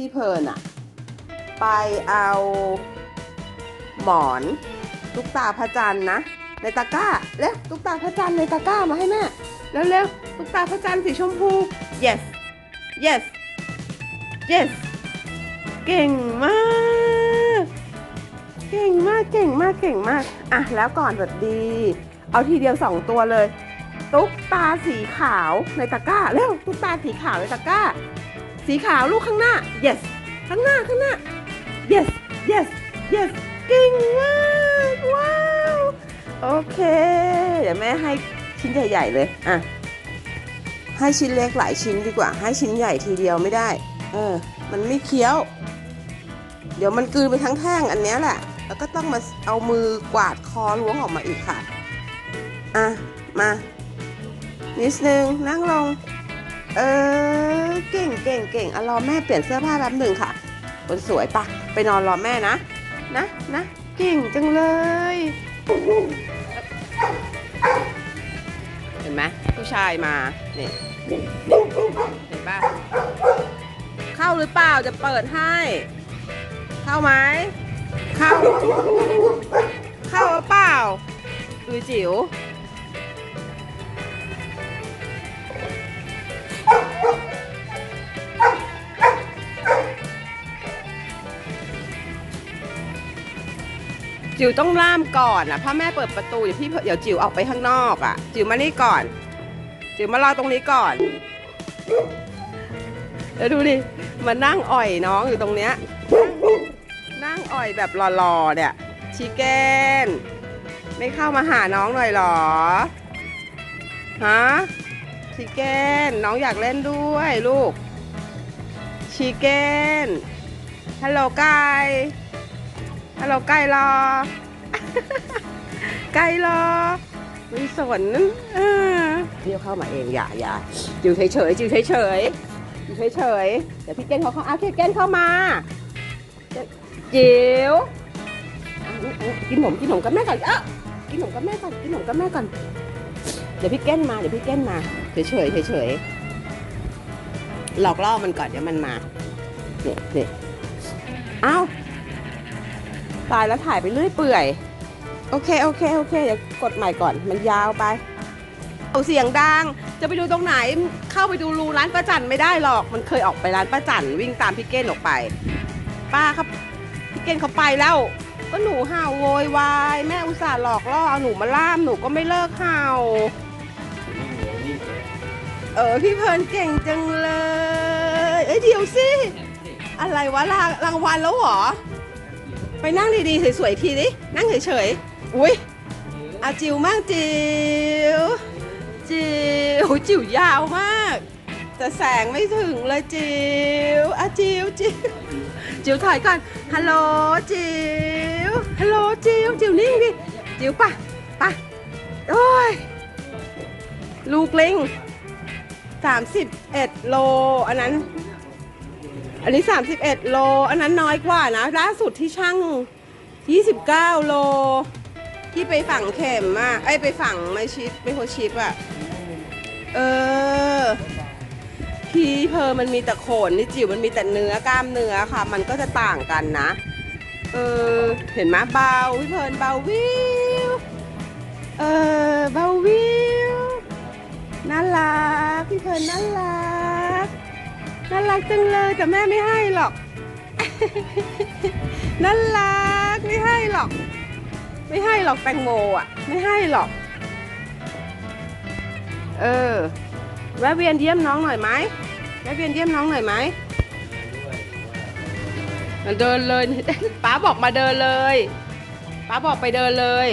พี่เพลินอะไปเอาหมอนตุ๊กตาพระจันทร์นะ ในตะกร้าเร็วตุ๊กตาพระจันทร์ในตะกร้ามาให้แม่แล้วเร็วตุ๊กตาพระจันทร์สีชมพู yes yes yes เก่งมาก เก่งมาก เก่งมาก เก่งมาก อะ แล้วก่อนสวัสดี เอาทีเดียวสองตัวเลย ตุ๊กตาสีขาวในตะกร้า เร็ว ตุ๊กตาสีขาวในตะกร้า สีขาวลูกข้างหน้า yes ข้างหน้าข้างหน้า yes yes yes เก่งมากว้าวโอเค เดี๋ยวแม่ให้ชิ้นใหญ่ๆเลยอะให้ชิ้นเล็กหลายชิ้นดีกว่า ให้ชิ้นใหญ่ทีเดียวไม่ได้ เออ มันไม่เคี้ยว เดี๋ยวมันกลืนไปทั้งแท่งอันนี้แหละ แล้วก็ต้องมาเอามือกวาดคอล้วงออกมาอีกค่ะ อะ มานิดนึงนั่งลง เออ เก่งเก่งเก่งอะรอแม่เปลี่ยนเสื้อผ้าแป๊บหนึ่งค่ะ คนสวยปะไปนอนรอแม่นะ นะนะเก่งจังเลย เห็นไหมผู้ชายมาเนี่ยเห็นปะเข้าหรือเปล่าจะเปิดให้ เข้าไหมเข้า เข้าหรือเปล่าดูจิ๋ว จิ๋วต้องล่ามก่อนอะพ่อแม่เปิดประตูเดี๋ยวพี่เดี๋ยวจิ๋วออกไปข้างนอกอะ จิ๋วมานี่ก่อน จิ๋วมารอตรงนี้ก่อนเดี๋ยวดูดิมานั่งอ่อยน้องอยู่ตรงเนี้ยนั่งอ่อยแบบหล่อๆเนี่ยชิเก้นไม่เข้ามาหาน้องหน่อยหรอฮะชิเก้นน้องอยากเล่นด้วยลูกชิเก้นฮัลโหลไก่ ฮัลโหลไก่รอ ไก่รอไม่สนเออเรียกเข้ามาเองอย่าอย่าอยู่เฉยๆอยู่เฉยๆอยู่เฉยๆเดี๋ยวพี่เก้นเขาเข้าอะพี่เก้นเข้ามาจิ๋วอะอะอะกินหนมกินหนมกับแม่ก่อนเอ้ากินหนมกับแม่ก่อนกินหนมกับแม่ก่อนเดี๋ยวพี่เก้นมาเดี๋ยวพี่เก้นมาเฉยเฉยเฉยๆหลอกล่อมันก่อนเดี๋ยวมันมาเนี่ยเนี่ยอ้าว ตายแล้วถ่ายไปเรื่อยเปื่อย โอเค โอเค โอเค เดี๋ยวกดใหม่ก่อน มันยาวไป เอาเสียงดัง จะไปดูตรงไหน เข้าไปดูรูร้านป้าจันไม่ได้หรอก มันเคยออกไปร้านป้าจันวิ่งตามพี่เก้นออกไป ป้าครับ พี่เก้นเขาไปแล้ว ก็หนูเห่าโวยวาย แม่อุตส่าห์หลอกล่อเอาหนูมาล่าม หนูก็ไม่เลิกเห่า เออ พี่เพลิร์นเก่งจังเลย เอ้ยเดี๋ยวสิ อะไรวะรางรางวัลแล้วเหรอ ไปนั่งดีๆสวยๆทีดินั่งเฉยๆอุ้ยอาจิ๋วมากจิ๋วจิ๋วจิ๋วยาวมาก แต่แสงไม่ถึงเลยจิ๋วอาจิ๋วจิ๋วจิ๋วถอยก่อนฮัลโหลจิ๋วฮัลโหลจิ๋วจิ๋วนิ่งดิจิ๋วป่ะป่ะโอ้ยลูกลิง31 โล อันนั้น อันนี้ 31 โล อันนั้นน้อยกว่านะ ล่าสุดที่ช่าง 29 โล ที่ไปฝังเข็มอะไอยไปฝังไม่ชิปไม่โคชิปอะเออ พีเพอมันมีแต่โขนนี่จิ๋วมันมีแต่เนื้อกล้ามเนื้อค่ะ มันก็จะต่างกันนะ เออ เห็นไหมเบาพี่เพลินเบาวิว เออ เบาวิว น่ารัก พี่เพลินน่ารัก รักจังเลยแต่แม่ไม่ให้หรอก น่ารักไม่ให้หรอก ไม่ให้หรอกแตงโมอะ ไม่ให้หรอก เออ แวะเวียนเยี่ยมน้องหน่อยไหมแวะเวียนเยี่ยมน้องหน่อยไหมมาเดินเลย ป้าบอกมาเดินเลยป้าบอกไปเดินเลย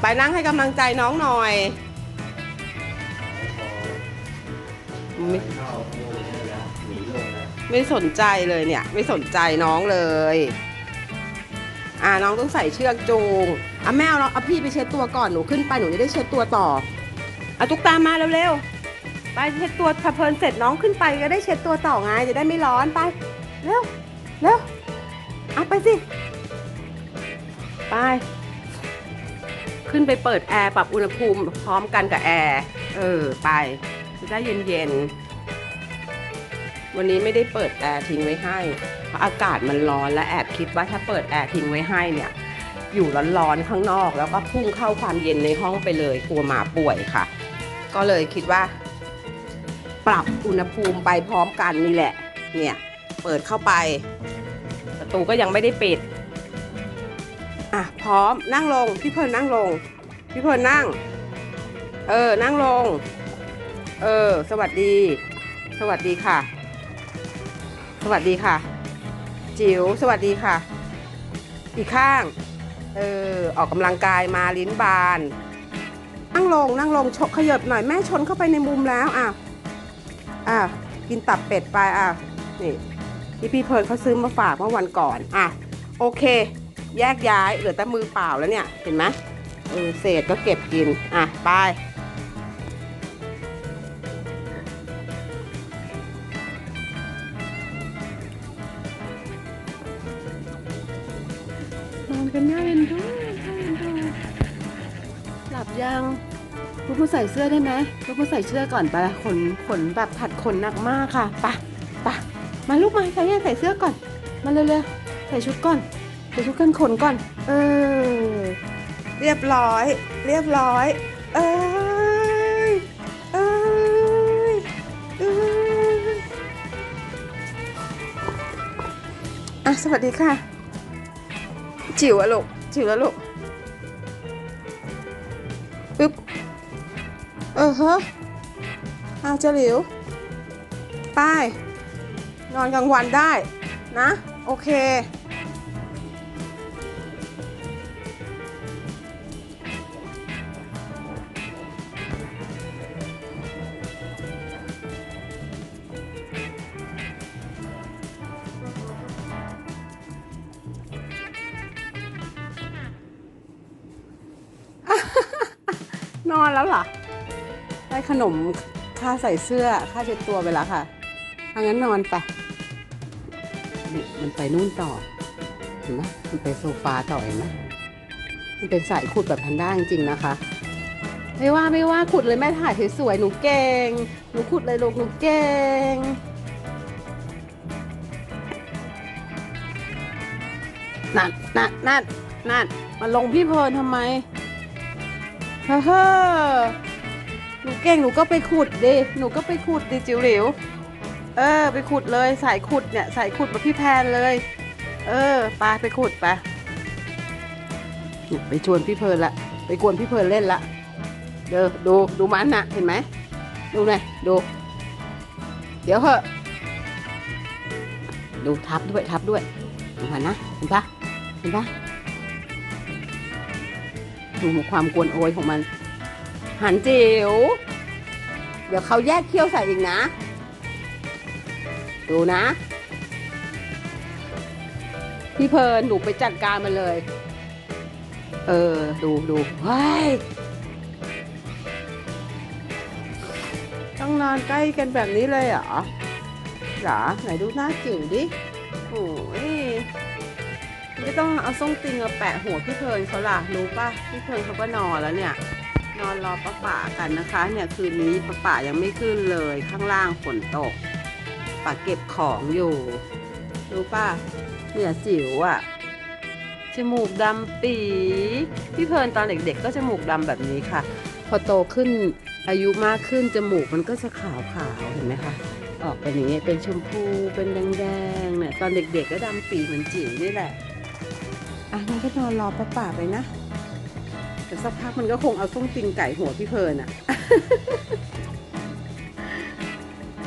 ไปนั่งให้กำลังใจน้องหน่อย ไม่ไม่สนใจเลยเนี่ย ไม่สนใจน้องเลย อ่าน้องต้องใส่เชือกจูงอะแม่เอาเอาพี่ไปเช็ดตัวก่อนหนูขึ้นไปหนูจะได้เช็ดตัวต่อเอาตุ๊กตามาเร็วๆไปเช็ดตัวพอเพลินเสร็จน้องขึ้นไปก็ได้เช็ดตัวต่อไงจะได้ไม่ร้อนไปเร็วเร็วเอาไปสิไปขึ้นไปเปิดแอร์ปรับอุณหภูมิพร้อมกันกับแอร์ เออ ไป จะได้เย็นๆ วันนี้ไม่ได้เปิดแอร์ทิ้งไว้ให้ เพราะอากาศมันร้อนและแอบคิดว่าถ้าเปิดแอร์ทิ้งไว้ให้เนี่ย อยู่ร้อนๆข้างนอก แล้วก็พุ่งเข้าความเย็นในห้องไปเลยกลัวหมาป่วยค่ะ ก็เลยคิดว่า ปรับอุณหภูมิไปพร้อมกันนี่แหละ เนี่ยเปิดเข้าไป ประตูก็ยังไม่ได้ปิดอะพร้อมนั่งลงพี่เพิร์นนั่งลง พี่เพิร์นนั่ง เออ นั่งลง เออ สวัสดี สวัสดีค่ะ สวัสดีค่ะ จิ๋วสวัสดีค่ะ อีกข้าง เออ ออกกำลังกายมาลิ้นบาน นั่งลงนั่งลงชกขยับหน่อยแม่ชนเข้าไปในมุมแล้วอะอะกินตับเป็ดไปอะนี่ที่พี่เพลิร์นเขาซื้อมาฝากเมื่อวันก่อนอะโอเค แยกย้ายเหลือแต่มือเปล่าแล้วเนี่ย เห็นไหมเออเศษก็เก็บกิน อะ ไป ยังลูกมาใส่เสื้อได้ไหมลูกมาใส่เสื้อก่อนไปขนขนแบบผัดขนหนักมากค่ะปไปะมาลูกมาใส่ยังใส่เสื้อก่อน มาเร็วๆใส่ชุดก่อนใส่ชุดกันขนก่อน เออ เรียบร้อย เรียบร้อย เอ้ยเอ้ยเอ้ยอะสวัสดีค่ะ จิ๋วอะลูกจิ๋วแล้วลูก เออฮะอาเจะหลิวไปนอนกลางวันได้นะ โอเค นอนแล้วเหรอ ได้ขนมค่าใส่เสื้อค่าเช็ดตัวไปแล้วค่ะถ้างั้นนอนไปนี่มันไปนู่นต่อ เห็นไหมมันไปโซฟาต่อเห็นไหมมันเป็นสายขุดแบบแพนด้าจริงๆนะคะ ไม่ว่าไม่ว่าขุดเลยแม่ถ่ายสวยๆหนูเก่ง หนูขุดเลยลูกหนูเก่งนั่นนั่นนั่นนั่นมาลงพี่เพลินทำไมเฮ้อ หนูเก่งหนูก็ไปขุดดิหนูก็ไปขุดดิจิ๋วหลิว เออ ไปขุดเลยสายขุดเนี่ยสายขุดแบบพี่แพนเลย เออไปไปขุดปเนี่ยไปชวนพี่เพลินละไปกวนพี่เพลินเล่นละเดี๋ยวดูดูมันนะเห็นไหมดูหน่อยดู เดี๋ยวเหอะดูทับด้วยทับด้วยดูมันนะเห็นปะเห็นปะดูความกวนโอยของมัน หันจิ๋ว เดี๋ยวเขาแยกเขี้ยวใส่อีกนะ ดูนะ พี่เพลินหนูไปจัดการมันเลย เออ ดูดูเฮ้ยต้องนอนใกล้กันแบบนี้เลยเหรอเหรอไหนดูหน้าจิ๋วดิ โอ้ยไม่ต้องเอาส้งติงมาแปะหัวพี่เพลินเขาล่ะ รู้ป่ะ พี่เพลินเขาก็นอนแล้วเนี่ย นอนรอป้าป่ากันนะคะ เนี่ยคืนนี้ป้าป่ายังไม่ขึ้นเลยข้างล่างฝนตกป่าเก็บของอยู่รู้ป่ะเนี่ยจิ๋วอะจมูกดำปีพี่เพลินตอนเด็กๆ ก็จมูกดำแบบนี้ค่ะ พอโตขึ้นอายุมากขึ้นจมูกมันก็จะขาวๆเห็นไหมคะออกเป็นอย่างเงี้ยเป็นชมพูเป็นแดงๆเนี่ยตอนเด็กๆก็ดำปีเหมือนจิ๋วนี่แหละอะงั้นก็นอนรอป้าป่าไปนะ แต่สักพักมันก็คงเอาส้มติงไก่หัวพี่เพลินอะ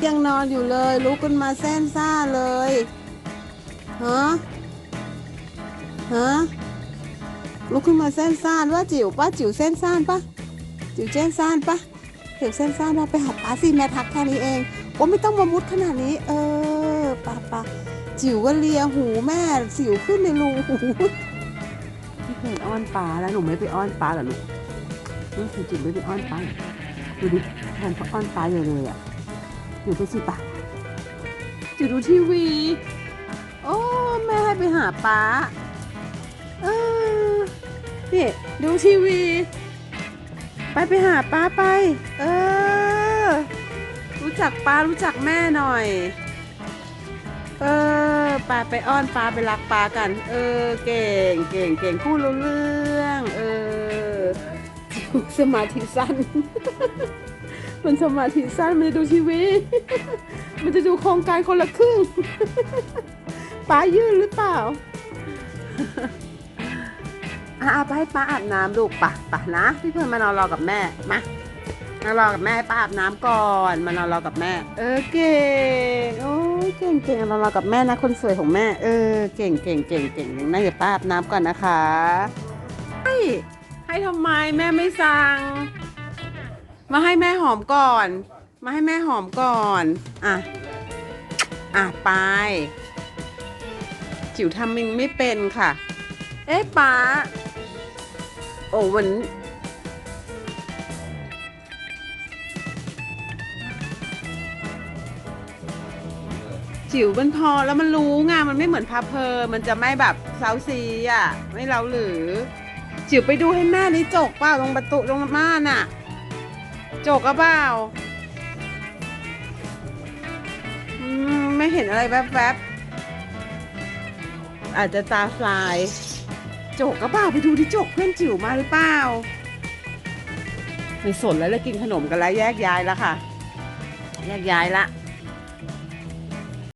ยังนอนอยู่เลยลุกขึ้นมาแซนซ่าเลยฮะฮะลุกขึ้นมาแซนซ่านว่าจิ๋วป้าจิ๋วแซนซ่านปะจิ๋วแซนซ่านปะจิ๋วแซนซ่านมาไปหาป้าสิแม่ทักแค่นี้เองว่าไม่ต้องมามุดขนาดนี้ เออป้าป้าจิ๋วก็เลียหูแม่สิวขึ้นในรูหู อ้อนปลาแล้วหนูไม่ไปอ้อนปลาหรอลูกนี่คือจิ๋วไม่ไปอ้อนปลาอดูดิแทนเขาอ้อนปลาอยู่เลยอะอยู่ไปสิปะจิ๋วดูทีวี โอ้แม่ให้ไปหาปลาเออนี่ดูทีวี ไปไปหาปลาไป เออ รู้จักปลารู้จักแม่หน่อย เออ ปลาไปอ้อนปลาไปรักปลากัน เออ เก่งเก่งเก่งพูดรู้เรื่อง เออ สมาธิสั้น มันสมาธิสั้นมันจะดูทีวีมันจะดูโครงการคนละครึ่งป้ายื่นหรือเปล่าอะเอาไปให้ป้าอาบน้ำลูกปะปะนะ พี่เพื่อนมานอนรอกับแม่มามานอนรอกับแม่ป้าอาบน้ำก่อน มานอนรอกับแม่ เออเก่งโอ้ เก่งเก่งมานอนรอกับแม่นะคนสวยของแม่ เออ เก่งเก่งเก่งเก่งนะเดี๋ยวป้าอาบน้ำก่อนนะคะให้ให้ทำไมแม่ไม่สั่ง มาให้แม่หอมก่อน มาให้แม่หอมก่อน อะ อะไป จิ๋วทำมิงไม่เป็นค่ะ เอ๊ะป้าโอ้วัน จิ๋วมันพอแล้วมันรู้ไงมันไม่เหมือนพาเพอมันจะไม่แบบเซาซีอะ ไม่เราหรือ จิ๋วไปดูให้แม่นี่จกเปล่าตรงประตูตรงม่านอะ จกกระเปล่าอมไม่เห็นอะไรแวบๆอาจจะตาฟลายจกกระเปล่าไปดูที่จกเพื่อนจิ๋วมาหรือเปล่าไม่สนแล้วเลยกินขนมกันแล้วแยกย้ายแล้วค่ะ แยกย้ายละ